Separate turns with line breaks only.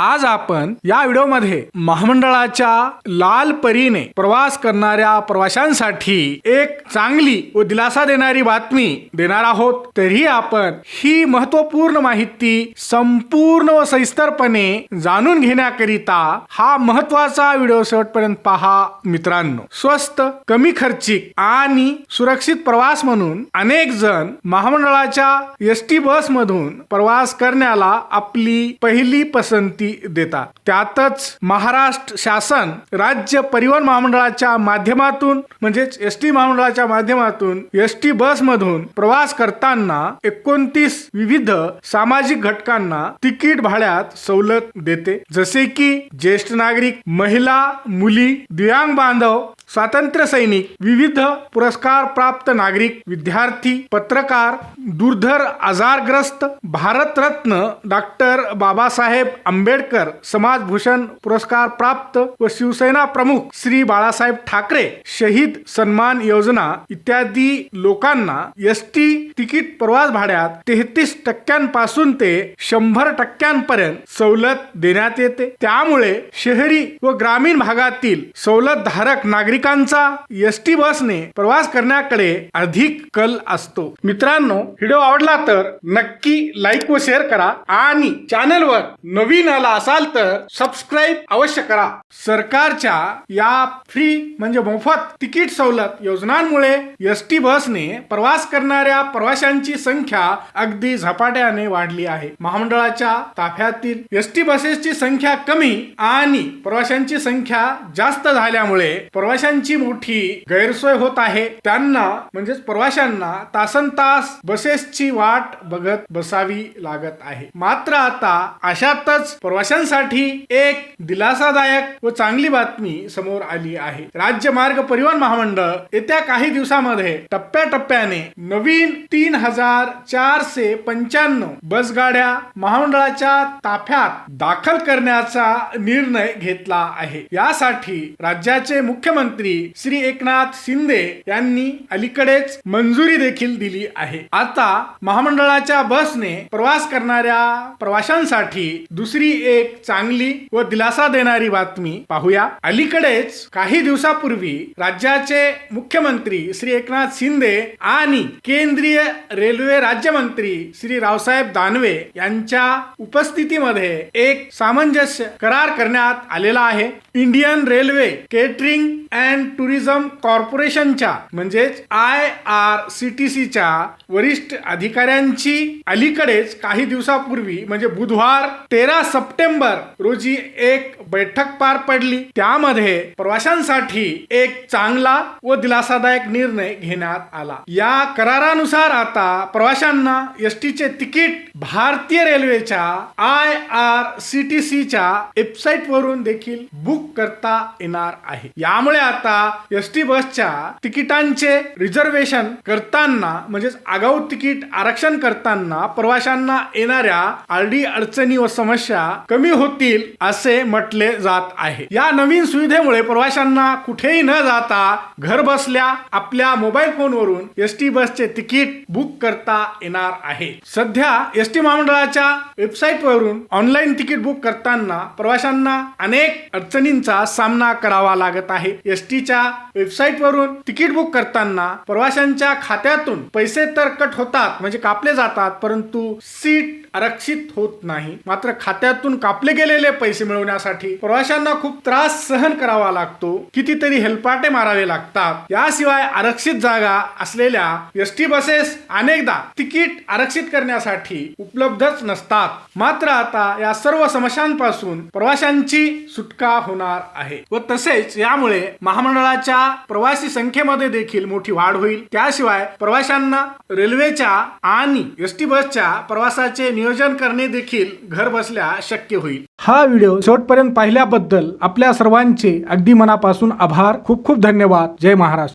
आज आपण या व्हिडिओमध्ये महामंडळाच्या लाल परीने प्रवास करणाऱ्या प्रवाशांसाठी एक चांगली व दिलासा देणारी बातमी देणार आहोत. तरी आपण ही महत्त्वपूर्ण माहिती संपूर्ण व सविस्तरपणे जाणून घेण्याकरिता हा महत्त्वाचा व्हिडिओ शेवटपर्यंत पहा मित्रांनो. स्वस्त कमी खर्चिक आणि सुरक्षित प्रवास म्हणून अनेक जण महामंडळाच्या एस टी बस मधून प्रवास करण्याला आपली पहिली पसंती देतात त्यातच महाराष्ट्र शासन राज्य परिवहन महामंडळाच्या माध्यमातून म्हणजेच एस टी महामंडळाच्या माध्यमातून एस टी बस मधून प्रवास करताना एकोणतीस विविध सामाजिक घटकांना तिकीट भाड्यात सवलत देते. जसे की ज्येष्ठ नागरिक महिला मुली दिव्यांग बांधव स्वातंत्र्य सैनिक विविध पुरस्कार प्राप्त नागरिक विद्यार्थी पत्रकार दुर्धर आजारग्रस्त भारतरत्न डॉक्टर बाबासाहेब आंबेडकर समाजभूषण पुरस्कार प्राप्त व शिवसेना प्रमुख श्री बाळासाहेब ठाकरे शहीद सन्मान योजना इत्यादी लोकांना एस टी तिकीट प्रवास भाड्यात तेहतीस टक्क्यांपासून ते शंभर टक्क्यांपर्यंत सवलत देण्यात येते. त्यामुळे शहरी व ग्रामीण भागातील सवलत धारक नागरिकांचा एस टी बसने प्रवास करण्याकडे अधिक कल असतो. मित्रांनो व्हिडिओ आवडला तर नक्की लाईक व शेअर करा आणि चॅनलवर नवीन आला असाल तर सबस्क्राईब अवश्य करा. सरकारच्या या फ्री म्हणजे मोफत तिकीट सवलत योजनांमुळे एस टी बसने प्रवास करणाऱ्या प्रवाशांची संख्या अगदी झपाट्याने वाढली आहे. महामंडळाच्या ताफ्यातील एस टी बसेसची संख्या कमी आणि प्रवाशांची संख्या जास्त झाल्यामुळे प्रवाशांची मोठी गैरसोय होत आहे. त्यांना म्हणजेच प्रवाशांना तासन तास बसेसची वाट बघत बसावी लागत आहे. मात्र आता अशातच प्रवाशांसाठी एक दिलासादायक व चांगली बातमी समोर आली आहे. राज्य मार्ग परिवहन महामंडळ येत्या काही दिवसामध्ये टप्प्याटप्प्याने नवीन तीन हजार चारशे पंच्याण्णव बसगाड्या महामंडळाच्या ताफ्यात दाखल करण्याचा निर्णय घेतला आहे. यासाठी राज्याचे मुख्यमंत्री श्री एकनाथ शिंदे यांनी अलीकडेच मंजुरी देखील दिली आहे. आता महामंडळाच्या बसने प्रवास करणाऱ्या प्रवाशांसाठी दुसरी एक चांगली व दिलासा देणारी बातमी पाहूया. अलीकडेच काही दिवसापूर्वी राज्याचे मुख्यमंत्री श्री एकनाथ शिंदे आणि केंद्रीय रेल्वे राज्यमंत्री श्री रावसाहेब दानवे यांच्या उपस्थितीमध्ये एक सामंजस्य करार करण्यात आलेला आहे. Indian railway catering and tourism कॉर्पोरेशनच्या म्हणजेच आय आर सी टी सीच्या वरिष्ठ अधिकाऱ्यांची अलीकडेच काही दिवसापूर्वी म्हणजे बुधवार तेरा सप्टेंबर रोजी एक बैठक पार पडली. त्यामध्ये प्रवाशांसाठी एक चांगला व दिलासादायक निर्णय घेण्यात आला. या करारानुसार आता प्रवाशांना एस टीचे तिकीट भारतीय रेल्वेच्या आय आर सी टी सीच्या वेबसाईट वरून देखील बुक करता येणार आहे. यामुळे आता एस टी बसच्या तिकिटांचे रिझर्वेशन करताना म्हणजेच आगाऊ तिकीट आरक्षण करताना प्रवाशांना येणाऱ्या आरडी अडचणी व समस्या कमी होतील असे म्हटले जात आहे. या नवीन सुविधेमुळे प्रवाशांना कुठेही न जाता घर बसल्या आपल्या मोबाईल फोनवरून एस टी बसचे तिकीट बुक करता येणार आहे. सध्या एस टी महामंडळाच्या वेबसाईट वरून ऑनलाईन तिकीट बुक करताना प्रवाशांना अनेक अडचणींचा सामना करावा लागत आहे. एस एसटीच्या वेबसाईटवरून तिकीट बुक करताना प्रवाशांच्या खात्यातून पैसे तर कट होतात म्हणजे कापले जातात परंतु सीट आरक्षित होत नाही. मात्र खात्यातून कापले गेलेले पैसे मिळवण्यासाठी प्रवाशांना खूप त्रास सहन करावा लागतो. कितीतरी हेलपाटे मारावे लागतात. याशिवाय आरक्षित जागा असलेल्या एस टी बसेस अनेकदा तिकीट आरक्षित करण्यासाठी उपलब्धच नसतात. मात्र आता या सर्व समस्यांपासून प्रवाशांची सुटका होणार आहे व तसेच यामुळे महामंडळाच्या प्रवासी संख्येमध्ये देखील मोठी वाढ होईल. त्याशिवाय प्रवाशांना रेल्वेच्या आणि एस टी बसच्या प्रवासाचे नियोजन करणे देखील घर बसल्या शक्य होईल. हा व्हिडिओ शेवटपर्यंत पाहिल्याबद्दल आपल्या सर्वांचे अगदी मनापासून आभार. खूप खूप धन्यवाद. जय महाराष्ट्र.